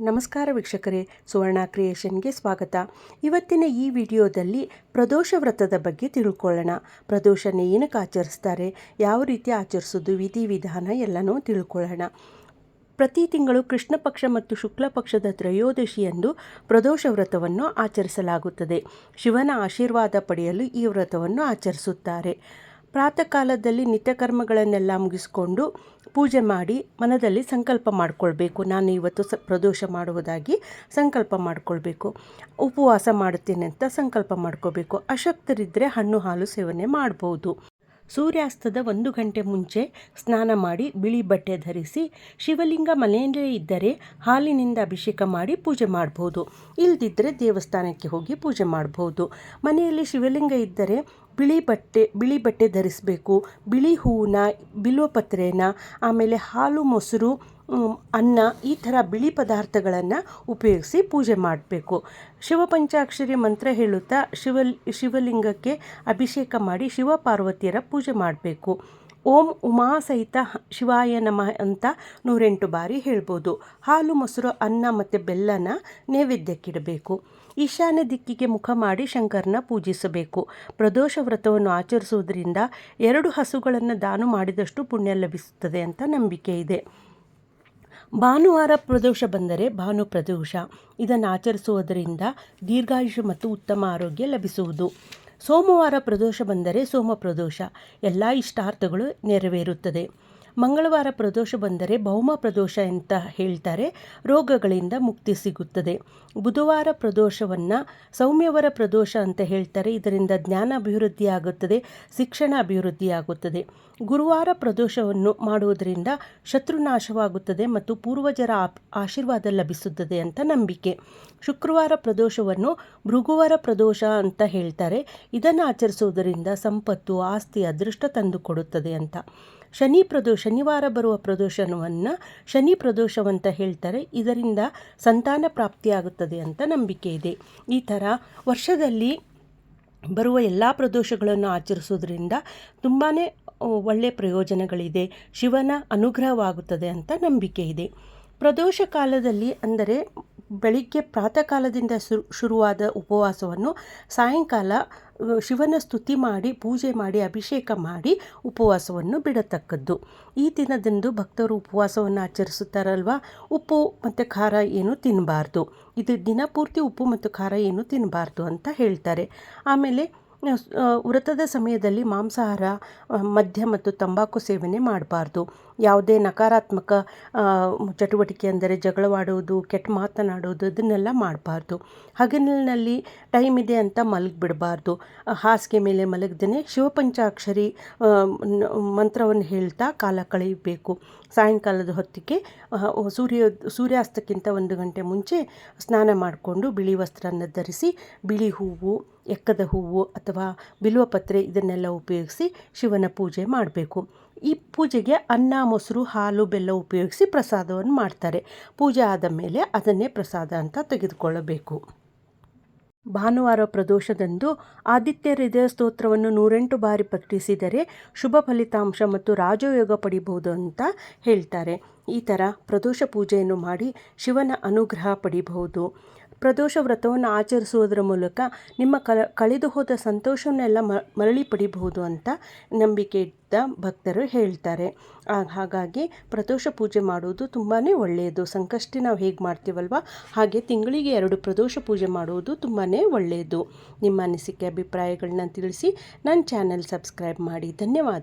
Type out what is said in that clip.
ನಮಸ್ಕಾರ ವೀಕ್ಷಕರೇ, ಸುವರ್ಣ ಕ್ರಿಯೇಷನ್ಗೆ ಸ್ವಾಗತ. ಇವತ್ತಿನ ಈ ವಿಡಿಯೋದಲ್ಲಿ ಪ್ರದೋಷ ವ್ರತದ ಬಗ್ಗೆ ತಿಳ್ಕೊಳ್ಳೋಣ. ಪ್ರದೋಷನ ಏನಕ್ಕೆ ಆಚರಿಸ್ತಾರೆ, ಯಾವ ರೀತಿ ಆಚರಿಸೋದು ವಿಧಿವಿಧಾನ ಎಲ್ಲನೂ ತಿಳ್ಕೊಳ್ಳೋಣ. ಪ್ರತಿ ತಿಂಗಳು ಕೃಷ್ಣ ಪಕ್ಷ ಮತ್ತು ಶುಕ್ಲ ಪಕ್ಷದ ತ್ರಯೋದಶಿಯಂದು ಪ್ರದೋಷ ವ್ರತವನ್ನು ಆಚರಿಸಲಾಗುತ್ತದೆ. ಶಿವನ ಆಶೀರ್ವಾದ ಪಡೆಯಲು ಈ ವ್ರತವನ್ನು ಆಚರಿಸುತ್ತಾರೆ. ಪ್ರಾತಃ ಕಾಲದಲ್ಲಿ ನಿತ್ಯಕರ್ಮಗಳನ್ನೆಲ್ಲ ಮುಗಿಸ್ಕೊಂಡು ಪೂಜೆ ಮಾಡಿ ಮನದಲ್ಲಿ ಸಂಕಲ್ಪ ಮಾಡಿಕೊಳ್ಬೇಕು. ನಾನು ಇವತ್ತು ಸ ಪ್ರದೋಷ ಮಾಡುವುದಾಗಿ ಸಂಕಲ್ಪ ಮಾಡಿಕೊಳ್ಬೇಕು. ಉಪವಾಸ ಮಾಡುತ್ತೇನೆ ಅಂತ ಸಂಕಲ್ಪ ಮಾಡ್ಕೋಬೇಕು ಅಶಕ್ತರಿದ್ದರೆ ಹಣ್ಣು ಹಾಲು ಸೇವನೆ ಮಾಡ್ಬೋದು. ಸೂರ್ಯಾಸ್ತದ ಒಂದು ಗಂಟೆ ಮುಂಚೆ ಸ್ನಾನ ಮಾಡಿ ಬಿಳಿ ಬಟ್ಟೆ ಧರಿಸಿ ಶಿವಲಿಂಗ ಮನೆಯಲ್ಲೇ ಇದ್ದರೆ ಹಾಲಿನಿಂದ ಅಭಿಷೇಕ ಮಾಡಿ ಪೂಜೆ ಮಾಡ್ಬೋದು. ಇಲ್ದಿದ್ದರೆ ದೇವಸ್ಥಾನಕ್ಕೆ ಹೋಗಿ ಪೂಜೆ ಮಾಡ್ಬೋದು. ಮನೆಯಲ್ಲಿ ಶಿವಲಿಂಗ ಇದ್ದರೆ ಬಿಳಿ ಬಟ್ಟೆ ಬಿಳಿ ಬಟ್ಟೆ ಧರಿಸಬೇಕು. ಬಿಳಿ ಹೂವನ್ನ ಬಿಲ್ವಪತ್ರೆನ ಆಮೇಲೆ ಹಾಲು ಮೊಸರು ಅನ್ನ, ಈ ಥರ ಬಿಳಿ ಪದಾರ್ಥಗಳನ್ನು ಉಪಯೋಗಿಸಿ ಪೂಜೆ ಮಾಡಬೇಕು. ಶಿವಪಂಚಾಕ್ಷರಿ ಮಂತ್ರ ಹೇಳುತ್ತಾ ಶಿವ ಶಿವಲಿಂಗಕ್ಕೆ ಅಭಿಷೇಕ ಮಾಡಿ ಶಿವ ಪಾರ್ವತಿಯರ ಪೂಜೆ ಮಾಡಬೇಕು. ಓಂ ಉಮಾ ಸಹಿತ ಶಿವಾಯ ನಮಃ ಅಂತ ನೂರೆಂಟು ಬಾರಿ ಹೇಳ್ಬೋದು. ಹಾಲು, ಮೊಸರು, ಅನ್ನ ಮತ್ತು ಬೆಲ್ಲನ ನೈವೇದ್ಯಕ್ಕಿಡಬೇಕು. ಈಶಾನ್ಯ ದಿಕ್ಕಿಗೆ ಮುಖ ಮಾಡಿ ಶಂಕರನ ಪೂಜಿಸಬೇಕು. ಪ್ರದೋಷ ವ್ರತವನ್ನು ಆಚರಿಸುವುದರಿಂದ ಎರಡು ಹಸುಗಳನ್ನು ದಾನ ಮಾಡಿದಷ್ಟು ಪುಣ್ಯ ಲಭಿಸುತ್ತದೆ ಅಂತ ನಂಬಿಕೆ ಇದೆ. ಭಾನುವಾರ ಪ್ರದೋಷ ಬಂದರೆ ಭಾನು ಪ್ರದೋಷ. ಇದನ್ನು ಆಚರಿಸುವುದರಿಂದ ದೀರ್ಘಾಯುಷ ಮತ್ತು ಉತ್ತಮ ಆರೋಗ್ಯ ಲಭಿಸುವುದು. ಸೋಮವಾರ ಪ್ರದೋಷ ಬಂದರೆ ಸೋಮ ಪ್ರದೋಷ. ಎಲ್ಲ ಇಷ್ಟಾರ್ಥಗಳು ನೆರವೇರುತ್ತದೆ. ಮಂಗಳವಾರ ಪ್ರದೋಷ ಬಂದರೆ ಭೌಮ ಪ್ರದೋಷ ಅಂತ ಹೇಳ್ತಾರೆ. ರೋಗಗಳಿಂದ ಮುಕ್ತಿ ಸಿಗುತ್ತದೆ. ಬುಧವಾರ ಪ್ರದೋಷವನ್ನು ಸೌಮ್ಯವರ ಪ್ರದೋಷ ಅಂತ ಹೇಳ್ತಾರೆ. ಇದರಿಂದ ಜ್ಞಾನ ಅಭಿವೃದ್ಧಿ ಆಗುತ್ತದೆ, ಶಿಕ್ಷಣ ಅಭಿವೃದ್ಧಿಯಾಗುತ್ತದೆ ಗುರುವಾರ ಪ್ರದೋಷವನ್ನು ಮಾಡುವುದರಿಂದ ಶತ್ರುನಾಶವಾಗುತ್ತದೆ ಮತ್ತು ಪೂರ್ವಜರ ಆಶೀರ್ವಾದ ಲಭಿಸುತ್ತದೆ ಅಂತ ನಂಬಿಕೆ. ಶುಕ್ರವಾರ ಪ್ರದೋಷವನ್ನು ಭೃಗುವಾರ ಪ್ರದೋಷ ಅಂತ ಹೇಳ್ತಾರೆ. ಇದನ್ನು ಆಚರಿಸುವುದರಿಂದ ಸಂಪತ್ತು, ಆಸ್ತಿ, ಅದೃಷ್ಟ ತಂದುಕೊಡುತ್ತದೆ ಅಂತ. ಶನಿ ಪ್ರದೋಷ ಶನಿವಾರ ಬರುವ ಪ್ರದೋಷವನ್ನು ಶನಿ ಪ್ರದೋಷವಂತ ಹೇಳ್ತಾರೆ. ಇದರಿಂದ ಸಂತಾನ ಪ್ರಾಪ್ತಿಯಾಗುತ್ತದೆ ಅಂತ ನಂಬಿಕೆ ಇದೆ. ಈ ಥರ ವರ್ಷದಲ್ಲಿ ಬರುವ ಎಲ್ಲ ಪ್ರದೋಷಗಳನ್ನು ಆಚರಿಸೋದ್ರಿಂದ ತುಂಬಾ ಒಳ್ಳೆಯ ಪ್ರಯೋಜನಗಳಿದೆ. ಶಿವನ ಅನುಗ್ರಹವಾಗುತ್ತದೆ ಅಂತ ನಂಬಿಕೆ ಇದೆ. ಪ್ರದೋಷ ಕಾಲದಲ್ಲಿ ಅಂದರೆ ಬೆಳಿಗ್ಗೆ ಪ್ರಾತಃ ಕಾಲದಿಂದ ಶುರುವಾದ ಉಪವಾಸವನ್ನು ಸಾಯಂಕಾಲ ಶಿವನ ಸ್ತುತಿ ಮಾಡಿ, ಪೂಜೆ ಮಾಡಿ, ಅಭಿಷೇಕ ಮಾಡಿ ಉಪವಾಸವನ್ನು ಬಿಡತಕ್ಕದ್ದು. ಈ ದಿನದಂದು ಭಕ್ತರು ಉಪವಾಸವನ್ನು ಆಚರಿಸುತ್ತಾರಲ್ವ? ಉಪ್ಪು ಮತ್ತು ಖಾರ ಏನು ತಿನ್ನಬಾರ್ದು ಇದು ದಿನ ಪೂರ್ತಿ ಉಪ್ಪು ಮತ್ತು ಖಾರ ಏನು ತಿನ್ನಬಾರ್ದು ಅಂತ ಹೇಳ್ತಾರೆ. ಆಮೇಲೆ ವ್ರತದ ಸಮಯದಲ್ಲಿ ಮಾಂಸಾಹಾರ ಮದ್ಯ ಮತ್ತು ತಂಬಾಕು ಸೇವನೆ ಮಾಡಬಾರ್ದು. ಯಾವುದೇ ನಕಾರಾತ್ಮಕ ಚಟುವಟಿಕೆ ಅಂದರೆ ಜಗಳವಾಡುವುದು ಕೆಟ್ಟ ಮಾತನಾಡುವುದು ಅದನ್ನೆಲ್ಲ ಮಾಡಬಾರ್ದು. ಹಗಲಿನಲ್ಲಿ ಟೈಮ್ ಇದೆ ಅಂತ ಮಲಗಿಬಿಡಬಾರ್ದು. ಹಾಸಿಗೆ ಮೇಲೆ ಮಲಗದೇ ಶಿವಪಂಚಾಕ್ಷರಿ ಮಂತ್ರವನ್ನು ಹೇಳ್ತಾ ಕಾಲ ಕಳೆಯಬೇಕು. ಸಾಯಂಕಾಲದ ಹೊತ್ತಿಗೆ ಸೂರ್ಯ, ಸೂರ್ಯಾಸ್ತಕ್ಕಿಂತ ಒಂದು ಗಂಟೆ ಮುಂಚೆ ಸ್ನಾನ ಮಾಡಿಕೊಂಡು ಬಿಳಿ ವಸ್ತ್ರವನ್ನು ಧರಿಸಿ, ಬಿಳಿ ಹೂವು, ಎಕ್ಕದ ಹೂವು ಅಥವಾ ಬಿಲ್ವಪತ್ರೆ ಇದನ್ನೆಲ್ಲ ಉಪಯೋಗಿಸಿ ಶಿವನ ಪೂಜೆ ಮಾಡಬೇಕು. ಈ ಪೂಜೆಗೆ ಅನ್ನ, ಮೊಸರು, ಹಾಲು, ಬೆಲ್ಲ ಉಪಯೋಗಿಸಿ ಪ್ರಸಾದವನ್ನು ಮಾಡ್ತಾರೆ. ಪೂಜೆ ಆದ ಮೇಲೆ ಅದನ್ನೇ ಪ್ರಸಾದ ಅಂತ ತೆಗೆದುಕೊಳ್ಳಬೇಕು. ಭಾನುವಾರ ಪ್ರದೋಷದಂದು ಆದಿತ್ಯ ಹೃದಯ ಸ್ತೋತ್ರವನ್ನು ನೂರೆಂಟು ಬಾರಿ ಪಠಿಸಿದರೆ ಶುಭ ಫಲಿತಾಂಶ ಮತ್ತು ರಾಜಯೋಗ ಪಡಿಬಹುದು ಅಂತ ಹೇಳ್ತಾರೆ. ಈ ಥರ ಪ್ರದೋಷ ಪೂಜೆಯನ್ನು ಮಾಡಿ ಶಿವನ ಅನುಗ್ರಹ ಪಡಿಬಹುದು. ಪ್ರದೋಷ ವ್ರತವನ್ನು ಆಚರಿಸುವುದರ ಮೂಲಕ ನಿಮ್ಮ ಕಲ ಕಳೆದು ಹೋದ ಸಂತೋಷವನ್ನೆಲ್ಲ ಮರಳಿ ಪಡಿಬಹುದು ಅಂತ ನಂಬಿಕೆ ಇದ್ದ ಭಕ್ತರು ಹೇಳ್ತಾರೆ. ಹಾಗಾಗಿ ಪ್ರದೋಷ ಪೂಜೆ ಮಾಡುವುದು ತುಂಬಾ ಒಳ್ಳೆಯದು. ಸಂಕಷ್ಟಿ ನಾವು ಹೇಗೆ ಮಾಡ್ತೀವಲ್ವ? ಹಾಗೆ ತಿಂಗಳಿಗೆ ಎರಡು ಪ್ರದೋಷ ಪೂಜೆ ಮಾಡುವುದು ತುಂಬಾ ಒಳ್ಳೆಯದು. ನಿಮ್ಮ ಅನಿಸಿಕೆ ಅಭಿಪ್ರಾಯಗಳನ್ನ ತಿಳಿಸಿ ನನ್ನ ಚಾನೆಲ್ ಸಬ್ಸ್ಕ್ರೈಬ್ ಮಾಡಿ. ಧನ್ಯವಾದ.